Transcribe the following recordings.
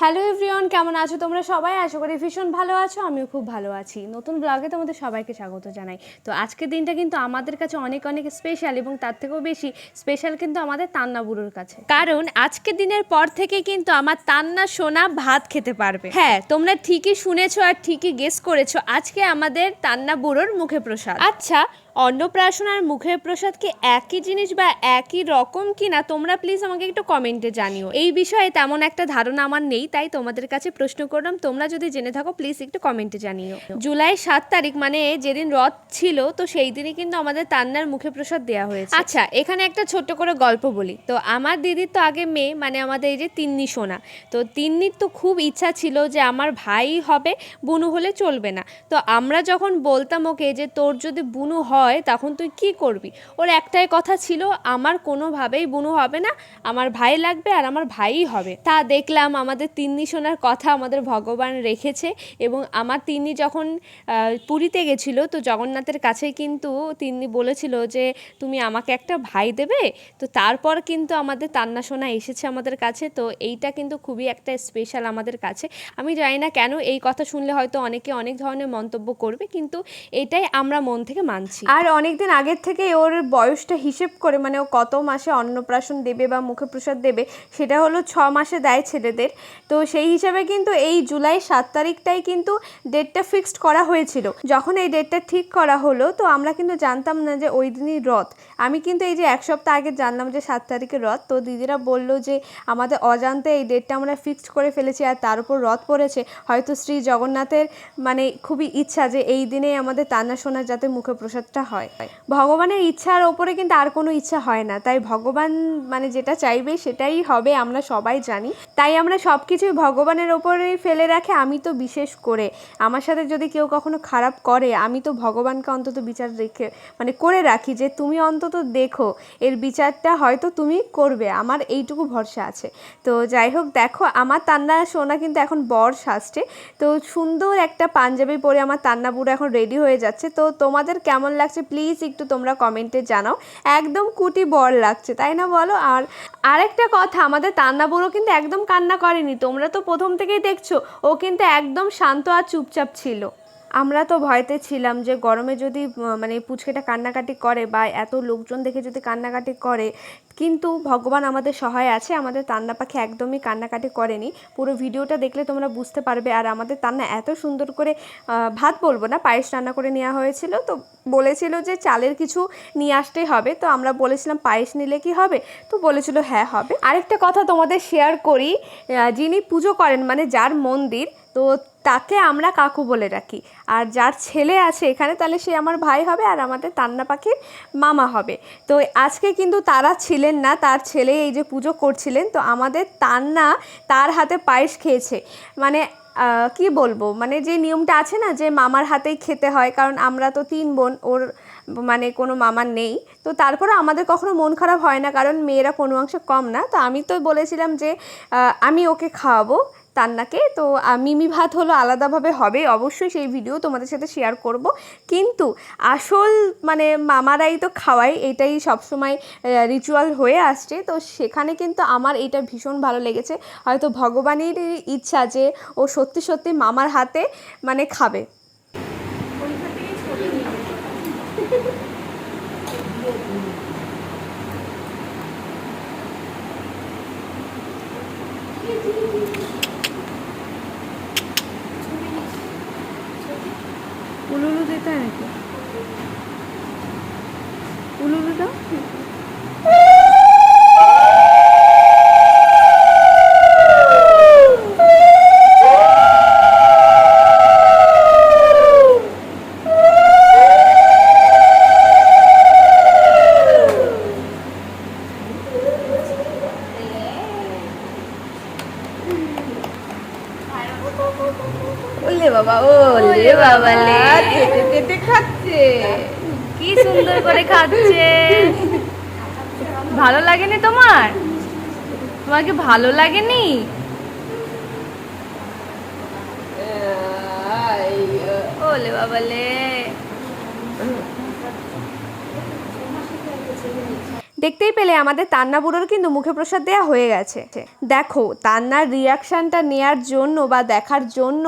Hello everyone কেমন আছো তোমরা সবাই? আশা করি ভীষণ ভালো আছো, আমিও খুব ভালো আছি। নতুন ব্লগে তোমাদের সবাইকে স্বাগত জানাই। তো আজকের দিনটা কিন্তু আমাদের কাছে অনেক অনেক স্পেশাল এবং তার থেকেও বেশি স্পেশাল কিন্তু আমাদের তান্না বুড়োর কাছে। কারণ আজকের দিনের পর থেকে কিন্তু আমার তান্না সোনা ভাত খেতে পারবে। হ্যাঁ তোমরা ঠিকই শুনেছো আর ঠিকই গেস করেছ, আজকে আমাদের তান্না বুড়োর মুখে প্রসাদ। আচ্ছা অন্নপ্রাশন আর মুখের প্রসাদ কি একই জিনিস বা একই রকম কি না তোমরা প্লিজ আমাকে একটু কমেন্টে জানিও। এই বিষয়ে তেমন একটা ধারণা আমার নেই, তাই তোমাদের কাছে প্রশ্ন করলাম। তোমরা যদি জেনে থাকো প্লিজ একটু কমেন্টে জানিও। জুলাই সাত তারিখ মানে যেদিন রথ ছিল, তো সেই দিনই কিন্তু আমাদের তান্নার মুখে প্রসাদ দেওয়া হয়েছে। আচ্ছা এখানে একটা ছোট্ট করে গল্প বলি। তো আমার দিদির তো আগে মেয়ে মানে আমাদের এই যে তিন্নি সোনা। তো তিন্নির তো খুব ইচ্ছা ছিল যে আমার ভাই হবে, বুনু হলে চলবে না। তো আমরা যখন বলতাম ওকে যে তোর যদি বুনু হয় তখন তুই কি করবি? ওর একটাই কথা ছিল, আমার কোনোভাবেই বুনু হবে না, আমার ভাই লাগবে আর আমার ভাইই হবে। তা দেখলাম আমাদের তিন্নি সোনার কথা আমাদের ভগবান রেখেছে এবং আমার তিন্নি যখন পুরীতে গেছিল, তো জগন্নাথের কাছে কিন্তু তিন্নি বলেছিল যে, তুমি আমাকে একটা ভাই দেবে? তো তারপর কিন্তু আমাদের তান্না সোনা এসেছে আমাদের কাছে, তো এইটা কিন্তু খুবই একটা স্পেশাল আমাদের কাছে। আমি জানি না কেন এই কথা শুনলে হয়তো অনেকে অনেক ধরনের মন্তব্য করবে, কিন্তু এটাই আমরা মন থেকে মানছি। আর অনেক দিন আগের থেকে ওর বয়সটা হিসেব করে মানে ও কত মাসে অন্নপ্রাশন দেবে বা মুখে প্রসাদ দেবে, সেটা হলো ছ মাসে দেয় ছেলেদের। তো সেই হিসাবে কিন্তু এই জুলাই সাত তারিখটাই কিন্তু ডেটটা ফিক্সড করা হয়েছিল। যখন এই ডেটটা ঠিক করা হলো, তো আমরা কিন্তু জানতাম না যে ওই দিনই রথ। আমি কিন্তু এই যে এক সপ্তাহ আগে জানলাম যে সাত তারিখে রথ, তো দিদিরা বলল যে, আমাদের অজান্তে এই ডেটটা আমরা ফিক্সড করে ফেলেছি আর তার উপর রথ পড়েছে। হয়তো শ্রী জগন্নাথের মানে খুবই ইচ্ছা যে, এই দিনে আমাদের তান্না সোনার যাতে মুখে প্রসাদটা হয়। ভগবানের ইচ্ছার ওপরে কিন্তু আর কোনো ইচ্ছা হয় না। তাই ভগবান মানে যেটা চাইবে সেটাই হবে, আমরা সবাই জানি। তাই আমরা সব কিছুই ভগবানের ওপরেই ফেলে রাখে, আমি তো বিশেষ করে। আমার সাথে যদি কেউ কখনো খারাপ করে, আমি তো ভগবানকে অন্তত বিচার রেখে মানে করে রাখি যে, তুমি অন্তত দেখো, এর বিচারটা হয়তো তুমি করবে। আমার এইটুকু ভরসা আছে। তো যাই হোক, দেখো, আমার তান্না সোনা কিন্তু এখন বর সাজছে। তো সুন্দর একটা পাঞ্জাবি পরে আমার তান্না বুড়ো এখন রেডি হয়ে যাচ্ছে। তো তোমাদের কেমন লাগছে প্লিজ একটু তোমরা কমেন্টে জানাও। একদম কুটি বর লাগছে, তাই না বলো? আর আরেকটা কথা, আমাদের তান্না বড়ো কিন্তু একদম কান্না করেনি। তোমরা তো প্রথম থেকেই দেখছ, ও কিন্তু একদম শান্ত আর চুপচাপ ছিল। আমরা তো ভয়তে ছিলাম যে গরমে যদি মানে পুচকেটা কান্নাকাটি করে বা এত লোকজন দেখে যদি কান্নাকাটি করে, কিন্তু ভগবান আমাদের সহায় আছে, আমাদের তান্না পাখি একদমই কান্নাকাটি করেনি। পুরো ভিডিওটা দেখলে তোমরা বুঝতে পারবে, আর আমাদের তান্না এত সুন্দর করে ভাত বলব না, পায়েস রান্না করে নেওয়া হয়েছিল। তো বলেছিল যে চালের কিছু নিয়ে আসতেই হবে। তো আমরা বলেছিলাম পায়েস নিলে কি হবে? তো বলেছিল হ্যাঁ হবে। আরেকটা কথা তোমাদের শেয়ার করি যিনি পুজো করেন মানে যার মন্দির, তো তাকে আমরা কাকু বলে রাখি আর যার ছেলে আছে এখানে, তাহলে সে আমার ভাই হবে আর আমাদের তান্না পাখির মামা হবে। তো আজকে কিন্তু তারা ছিলেন না, তার ছেলে এই যে পুজো করছিলেন, তো আমাদের তান্না তার হাতে পায়েস খেয়েছে। মানে কি বলব? মানে যে নিয়মটা আছে না, যে মামার হাতেই খেতে হয়, কারণ আমরা তো তিন বোন, ওর মানে কোনো মামার নেই। তো তারপরে আমাদের কখনো মন খারাপ হয় না, কারণ মেয়েরা কোনো অংশে কম না। তো আমি তো বলেছিলাম যে আমি ওকে খাওয়াবো। তান্নাকে। তো মিমি ভাত হলো আলাদাভাবে হবে। অবশ্যই সেই ভিডিও তোমাদের সাথে শেয়ার করব। কিন্তু আসল মানে মামারাই তো খাওয়াই এটাই সবসময় রিচুয়াল হয়ে আসছে। তো সেখানে কিন্তু আমার এটা ভীষণ ভালো লেগেছে। হয়তো ভগবানের ইচ্ছা যে ও সত্যি সত্যি মামার হাতে মানে খাবে। উলুলু দিতে নাকি? উলুলু দাও ওলে বাবা ওলে বাবা লে। তেতে তেতে খাচ্ছে। কি সুন্দর করে খাচ্ছে। ভালো লাগেনি তোমার? তোমাকে ভালো লাগেনি? ওলে বাবা লে। দেখতেই পেলে আমাদের তান্না বুড়োর কিন্তু মুখে প্রসাদ দেওয়া হয়ে গেছে। দেখো, তান্নার রিয়াকশানটা নেয়ার জন্য বা দেখার জন্য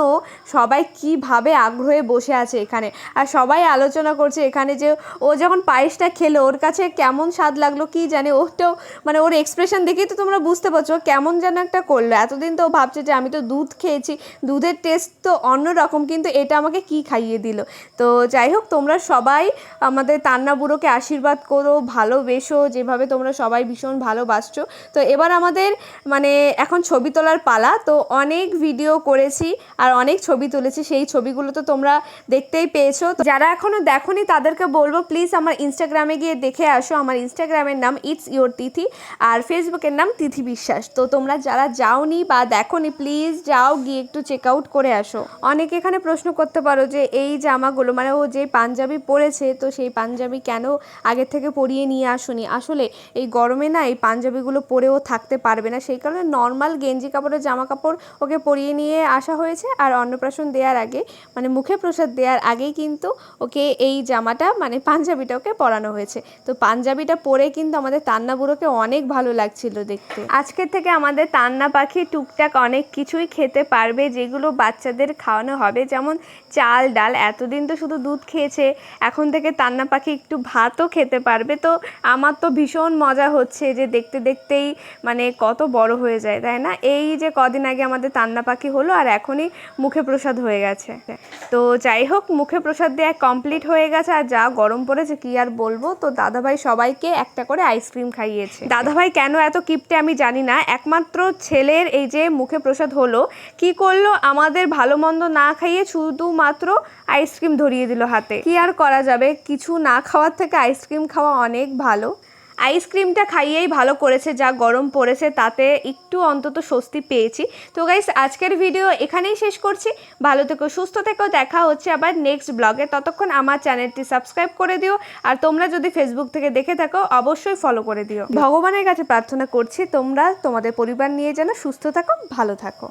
সবাই কীভাবে আগ্রহে বসে আছে এখানে। আর সবাই আলোচনা করছে এখানে যে ও যখন পায়েসটা খেলো, ওর কাছে কেমন স্বাদ লাগল কি জানে ওটাও মানে ওর এক্সপ্রেশন দেখেই তো তোমরা বুঝতে পারছ কেমন যেন একটা করল। এতদিন তো ভাবছে যে আমি তো দুধ খেয়েছি, দুধের টেস্ট তো অন্যরকম, কিন্তু এটা আমাকে কি খাইয়ে দিল? তো যাই হোক, তোমরা সবাই আমাদের তান্না বুড়োকে আশীর্বাদ করো, ভালোবেসো যেভাবে তোমরা সবাই ভীষণ ভালোবাসছো। তো এবার আমাদের মানে এখন ছবি তোলার পালা, তো অনেক ভিডিও করেছি আর অনেক ছবি তুলেছি, সেই ছবিগুলো তো তোমরা দেখতেই পেয়েছ। তো যারা এখনও দেখোনি, তাদেরকে বলব প্লিজ আমার ইনস্টাগ্রামে গিয়ে দেখে আসো। আমার ইনস্টাগ্রামের নাম ইটস ইওর তিথি আর ফেসবুকের নাম তিথি বিশ্বাস তো তোমরা যারা যাওনি বা দেখোনি প্লিজ যাও, গিয়ে একটু চেক আউট করে আসো। অনেকে এখানে প্রশ্ন করতে পারো যে, এই জামাগুলো মানে ও যে পাঞ্জাবি পরেছে, তো সেই পাঞ্জাবি কেন আগের থেকে পরিয়ে নিয়ে আসুনি? আসলে এই গরমে না এই পাঞ্জাবিগুলো পরেও থাকতে পারবে না। সেই কারণে নর্মাল গেঞ্জি কাপড়ের জামা কাপড় ওকে পরিয়ে নিয়ে আসা হয়েছে। আর অন্নপ্রাশন দেওয়ার আগে মানে মুখে প্রসাদ দেওয়ার আগেই কিন্তু ওকে এই জামাটা মানে পাঞ্জাবিটা ওকে পরানো হয়েছে। তো পাঞ্জাবিটা পরে কিন্তু আমাদের তান্না বুড়োকে অনেক ভালো লাগছিল দেখতে। আজকের থেকে আমাদের তান্না পাখি টুকটাক অনেক কিছুই খেতে পারবে, যেগুলো বাচ্চাদের খাওয়ানো হবে। যেমন চাল, ডাল, এতদিন তো শুধু দুধ খেয়েছে, এখন থেকে তান্না পাখি একটু ভাতও খেতে পারবে। তো আমার তো ভীষণ মজা হচ্ছে যে দেখতে দেখতেই মানে কত বড় হয়ে যায়, তাই না? এই যে কদিন আগে আমাদের তান্না পাখি হলো আর এখনই মুখে প্রসাদ হয়ে গেছে। তো যাই হোক, মুখে প্রসাদ দেওয়া কমপ্লিট হয়ে গেছে আর যা গরম পড়েছে কি আর বলব? তো দাদাভাই সবাইকে একটা করে আইসক্রিম খাইয়েছে। দাদাভাই কেন এত কিপটে আমি জানি না, একমাত্র ছেলের এই যে মুখে প্রসাদ হলো, কি করল? আমাদের ভালো মন্দ না খাইয়ে শুধুমাত্র আইসক্রিম ধরিয়ে দিল হাতে। কি আর করা যাবে? কিছু না খাওয়ার থেকে আইসক্রিম খাওয়া অনেক ভালো। আইসক্রিমটা খাইয়েই ভালো করেছে, যা গরম পড়েছে, তাতে একটু অন্তত স্বস্তি পেয়েছি। তো গাইস আজকের ভিডিও এখানেই শেষ করছি। ভালো থেকো, সুস্থ থেকো, দেখা হচ্ছে আবার নেক্সট ব্লগে ততক্ষণ আমার চ্যানেলটি সাবস্ক্রাইব করে দিও, আর তোমরা যদি ফেসবুক থেকে দেখে থাকো, অবশ্যই ফলো করে দিও। ভগবানের কাছে প্রার্থনা করছি, তোমরা তোমাদের পরিবার নিয়ে যেন সুস্থ থাকো, ভালো থাকো।